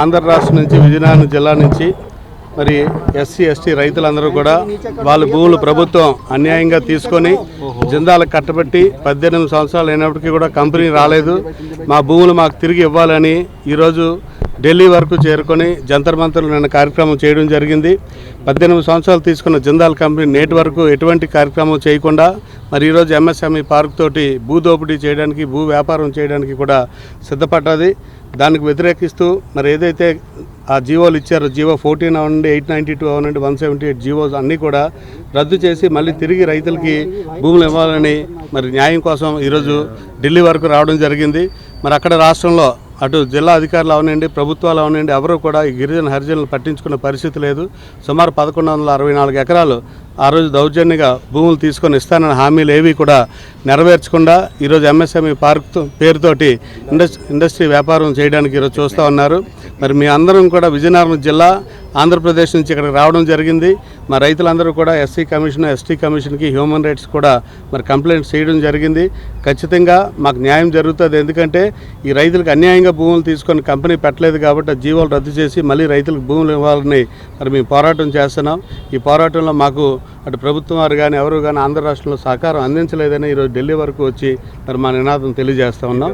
ఆంధ్ర రాష్ట్రం నుంచి విజయనగరం జిల్లా నుంచి మరి ఎస్సీ ఎస్టీ రైతులందరూ కూడా వాళ్ళ భూములు ప్రభుత్వం అన్యాయంగా తీసుకొని జిందాలకు కట్టబెట్టి పద్దెనిమిది సంవత్సరాలు అయినప్పటికీ కూడా కంపెనీ రాలేదు. మా భూములు మాకు తిరిగి ఇవ్వాలని ఈరోజు ఢిల్లీ వరకు చేరుకొని జంతర్ మంతర్లు నిన్న కార్యక్రమం చేయడం జరిగింది. పద్దెనిమిది సంవత్సరాలు తీసుకున్న జిందాల్ కంపెనీ నేటి వరకు ఎటువంటి కార్యక్రమం చేయకుండా మరి ఈరోజు ఎంఎస్ఎంఈ పార్క్ తోటి భూ దోపిడీ చేయడానికి భూ వ్యాపారం చేయడానికి కూడా సిద్ధపడ్డది. దానికి వ్యతిరేకిస్తూ మరి ఏదైతే ఆ జీవోలు ఇచ్చారో జీవో ఫోర్టీన్ అవ్వండి ఎయిట్ నైంటీ టూ అవ్వండి వన్ సెవెంటీ ఎయిట్ జీవోస్ అన్నీ కూడా రద్దు చేసి మళ్ళీ తిరిగి రైతులకి భూములు ఇవ్వాలని మరి న్యాయం కోసం ఈరోజు ఢిల్లీ వరకు రావడం జరిగింది. మరి అక్కడ రాష్ట్రంలో అటు జిల్లా అధికారులు అవనండి ప్రభుత్వాలు అవనండి ఎవరూ కూడా ఈ గిరిజన హరిజనులు పట్టించుకున్న పరిస్థితి లేదు. సుమారు పదకొండు వందల అరవై నాలుగు ఎకరాలు ఆ రోజు దౌర్జన్యంగా భూములు తీసుకొని ఇస్తానన్న హామీలు ఏవి కూడా నెరవేర్చకుండా ఈరోజు ఎంఎస్ఎంఈ పార్క్ పేరుతోటి ఇండస్ ఇండస్ట్రీ వ్యాపారం చేయడానికి ఈరోజు చూస్తూ ఉన్నారు. మరి మీ అందరం కూడా విజయనగరం జిల్లా ఆంధ్రప్రదేశ్ నుంచి ఇక్కడికి రావడం జరిగింది. మా రైతులందరూ కూడా ఎస్సీ కమిషన్ ఎస్టీ కమిషన్కి హ్యూమన్ రైట్స్ కూడా మరి కంప్లైంట్ చేయడం జరిగింది. ఖచ్చితంగా మాకు న్యాయం జరుగుతుంది. ఎందుకంటే ఈ రైతులకు అన్యాయంగా భూములు తీసుకొని కంపెనీ పెట్టలేదు కాబట్టి జీవోలు రద్దు చేసి మళ్ళీ రైతులకు భూములు ఇవ్వాలని మరి మేము పోరాటం చేస్తున్నాం. ఈ పోరాటంలో మాకు అటు ప్రభుత్వం వారు కానీ ఎవరు కానీ ఆంధ్ర రాష్ట్రంలో సహకారం అందించలేదని ఈరోజు ఢిల్లీ వరకు వచ్చి మరి మా నినాదం తెలియజేస్తా ఉన్నాం.